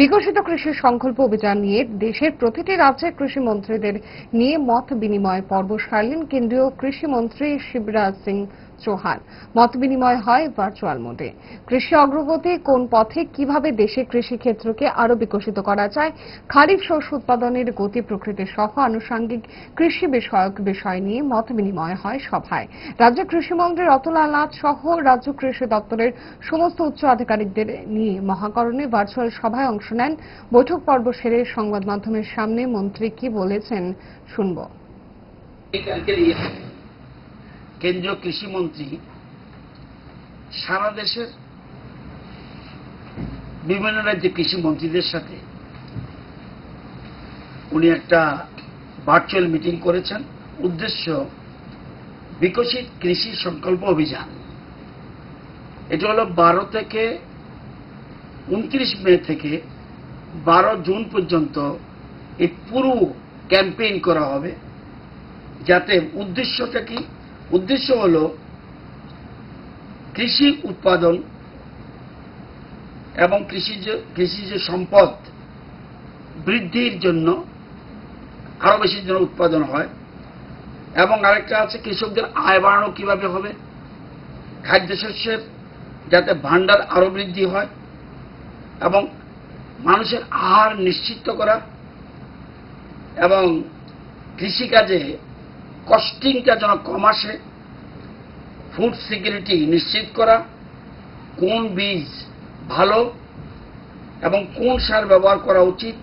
বিকশিত কৃষি সংকল্প অভিযান নিয়ে দেশের প্রতিটি রাজ্যের কৃষি মন্ত্রীদের নিয়ে মত বিনিময় পর্ব সারলেন কেন্দ্রীয় কৃষি মন্ত্রী শিবরাজ সিং চৌহান। মত বিনিময় হয় ভার্চুয়াল মোডে কৃষি অগ্রগতি কোন পথে কীভাবে দেশে কৃষি ক্ষেত্রকে আরও বিকশিত করা যায়, খারিফ শস্য উৎপাদনের গতি প্রকৃতি সহ আনুষঙ্গিক কৃষি বিষয়ক বিষয় নিয়ে মত বিনিময় হয় সভায়। রাজ্য কৃষিমন্ত্রী রতলাল নাথ সহ রাজ্য কৃষি দপ্তরের সমস্ত উচ্চ আধিকারিকদের নিয়ে মহাকরণে ভার্চুয়াল সভায় অংশ নেন। বৈঠক পর্ব সেরে সংবাদ মাধ্যমের সামনে মন্ত্রী কি বলেছেন শুনব। কেন্দ্রীয় কৃষিমন্ত্রী সারা দেশের বিভিন্ন রাজ্যের কৃষি মন্ত্রীদের সাথে উনি একটা ভার্চুয়াল মিটিং করেছেন। উদ্দেশ্য, বিকশিত কৃষি সংকল্প অভিযান। এটা হলো বারো থেকে উনত্রিশ মে থেকে বারো জুন পর্যন্ত এই পুরো ক্যাম্পেইন করা হবে। যাতে উদ্দেশ্যটা কি? উদ্দেশ্য হল কৃষি উৎপাদন এবং কৃষিজ কৃষিজ সম্পদ বৃদ্ধির জন্য আরও বেশি যেন উৎপাদন হয়। এবং আরেকটা আছে কৃষকদের আয় বাড়ানো কীভাবে হবে? খাদ্যশস্যের যাতে ভাণ্ডার আরও বৃদ্ধি হয় এবং মানুষের আহার নিশ্চিত করা এবং কৃষিকাজে কস্টিংটা যেন কম আসে ফুড সিকিউরিটি নিশ্চিত করা, কোন বীজ ভালো এবং কোন সার ব্যবহার করা উচিত